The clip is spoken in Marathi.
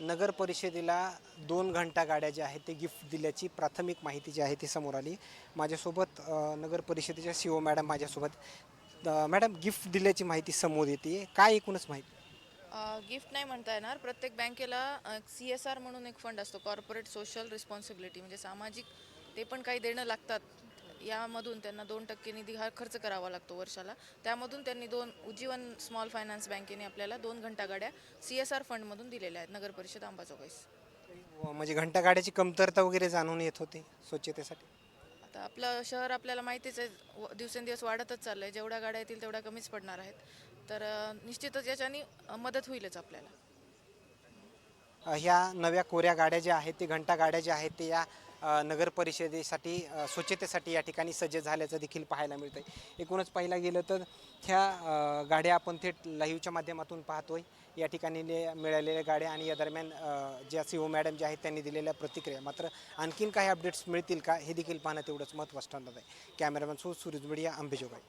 नगर परिषदेला दोन घंटा गाड्या ज्या आहेत ते गिफ्ट दिल्याची प्राथमिक माहिती जी आहे ती समोर आली. माझ्यासोबत नगरपरिषदेच्या नगर परिषदेच्या सी ओ मॅडम माझ्यासोबत. मॅडम गिफ्ट दिल्याची माहिती समोर येते. काय एकूणच माहिती? गिफ्ट नाही म्हणता येणार. प्रत्येक बँकेला सी एस आर म्हणून एक फंड असतो. कॉर्पोरेट सोशल रिस्पॉन्सिबिलिटी म्हणजे सामाजिक ते पण काही देणं लागतात. यामधून त्यांना दोन टक्के निधी हा खर्च करावा लागतो वर्षाला. त्यामधून त्यांनी दोन उज्जीवन स्मॉल फायनान्स बँकेने आपल्याला दोन घंटा गाड्या सी एस आर फंडमधून दिलेल्या आहेत नगर परिषद अंबाजोगाईस म्हणजे घंटा गाड्याची कमतरता वगैरे जाणून येत होती स्वच्छतेसाठी? आता आपलं शहर आपल्याला माहितीच आहे दिवसेंदिवस वाढतच चाललं आहे जेवढ्या गाड्या येतील तेवढ्या कमीच पडणार आहेत. तर निश्चितच याच्याने मदत होईलच आपल्याला. ह्या नव्या कोऱ्या गाड्या ज्या आहेत ते घंटा गाड्या ज्या आहेत ते या नगर परिषदेसाठी स्वच्छतेसाठी या ठिकाणी सज्ज झाल्याचं देखील पाहायला मिळतं आहे एकूणच पाहायला गेलं तर ह्या गाड्या आपण थेट लाईव्हच्या माध्यमातून पाहतोय. या ठिकाणी ले- मिळालेल्या गाड्या आणि या दरम्यान ज्या सी ओ मॅडम ज्या आहेत त्यांनी दिलेल्या प्रतिक्रिया. मात्र आणखीन काही अपडेट्स मिळतील का हे देखील पाहणं तेवढंच महत्त्वाचं ठरणार आहे. Cameraman so Suraj media Ambejogai